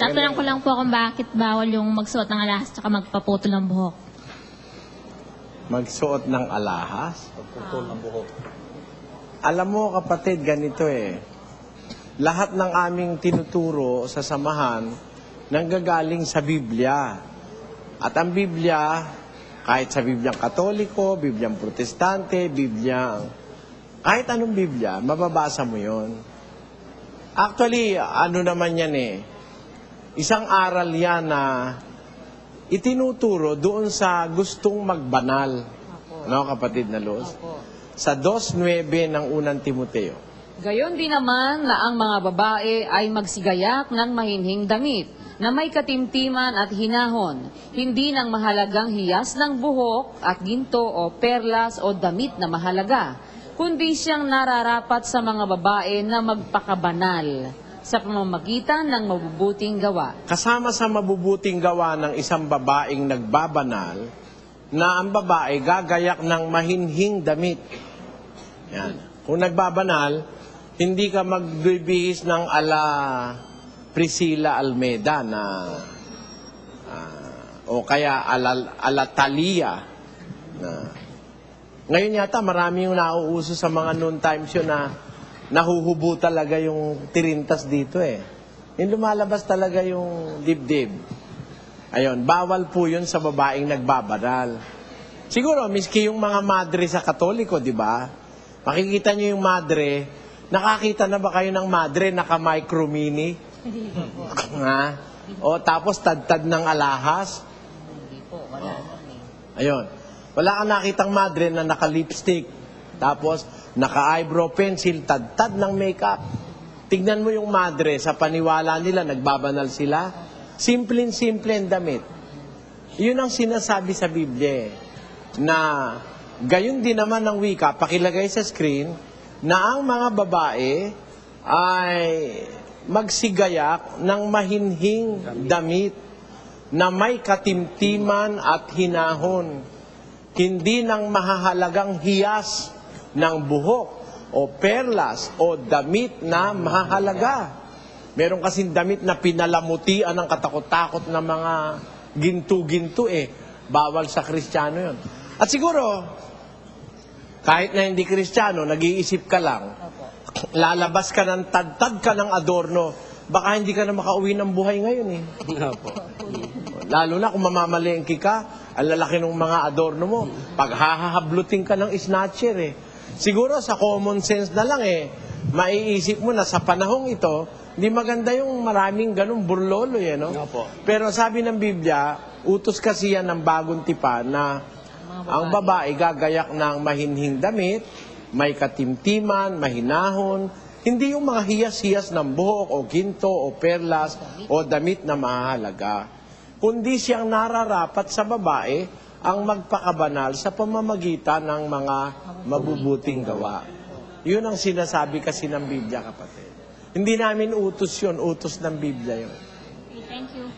Tatanong ko lang po kung bakit bawal yung magsuot ng alahas at magpaputol ng buhok. Magsuot ng alahas? Pagputol ng buhok. Alam mo kapatid, ganito eh. Lahat ng aming tinuturo sa samahan nanggagaling sa Biblia. At ang Biblia, kahit sa Bibliang Katoliko, Bibliang Protestante, Bibliang... Kahit anong Biblia, mababasa mo yon. Actually, ano naman yan eh. Isang aral yan na itinuturo doon sa gustong magbanal. No, kapatid na Luz? Sa 2.9 ng unang Timoteo. Gayon din naman na ang mga babae ay magsigayak ng mahinhing damit na may katimtiman at hinahon, hindi ng mahalagang hiyas ng buhok at ginto o perlas o damit na mahalaga, kundi siyang nararapat sa mga babae na magpakabanal sa pamamagitan ng mabubuting gawa. Kasama sa mabubuting gawa ng isang babaeng nagbabanal na ang babae gagayak ng mahinhing damit. Yan. Kung nagbabanal, hindi ka magbibihis ng ala Priscilla Almeda na ah, o kaya ala, ala Thalia na ngayon yata marami yung nauuso sa mga noon times yun na nahuhubo talaga yung tirintas dito eh. Yung lumalabas talaga yung dibdib. Ayun, bawal po yun sa babaeng nagbabanal. Siguro, miski yung mga madre sa katoliko, di ba? Makikita nyo yung madre, nakakita na ba kayo ng madre naka-micro mini? ha? O tapos tad-tad ng alahas? Ayun. Wala kang nakitang madre na naka-lipstick. Tapos, naka-eyebrow pencil, tad-tad ng makeup. Tignan mo yung madre, sa paniwala nila, nagbabanal sila. Simpleng-simple ang damit. Yun ang sinasabi sa Biblia eh, na gayon din naman ng wika, pakilagay sa screen, na ang mga babae ay magsigayak ng mahinhing damit na may katimtiman at hinahon, hindi ng mahahalagang hiyas ng buhok o perlas o damit na mahahalaga. Meron kasing damit na pinalamutian ng katakot-takot ng mga ginto-ginto eh. Bawal sa kristyano yon. At siguro, kahit na hindi kristyano, nag-iisip ka lang, lalabas ka ng tad-tad ka ng adorno, baka hindi ka na makauwi ng buhay ngayon eh. Lalo na kung mamamalengke ka, ang lalaki ng mga adorno mo, paghahablutin ka ng snatcher eh. Siguro sa common sense na lang eh, maiisip mo na sa panahong ito, hindi maganda yung maraming ganun burlolo eh, no? Opo. Pero sabi ng Biblia, utos kasi yan ng bagong tipa na ang babae gagayak ng mahinhing damit, may katimtiman, mahinahon, hindi yung mga hiyas-hiyas ng buhok o ginto o perlas o damit na mahalaga. Kundi siyang nararapat sa babae ang magpakabanal sa pamamagitan ng mga mabubuting gawa. Yun ang sinasabi kasi ng Biblia, kapatid. Hindi namin utos yun, utos ng Biblia yun. Okay, thank you.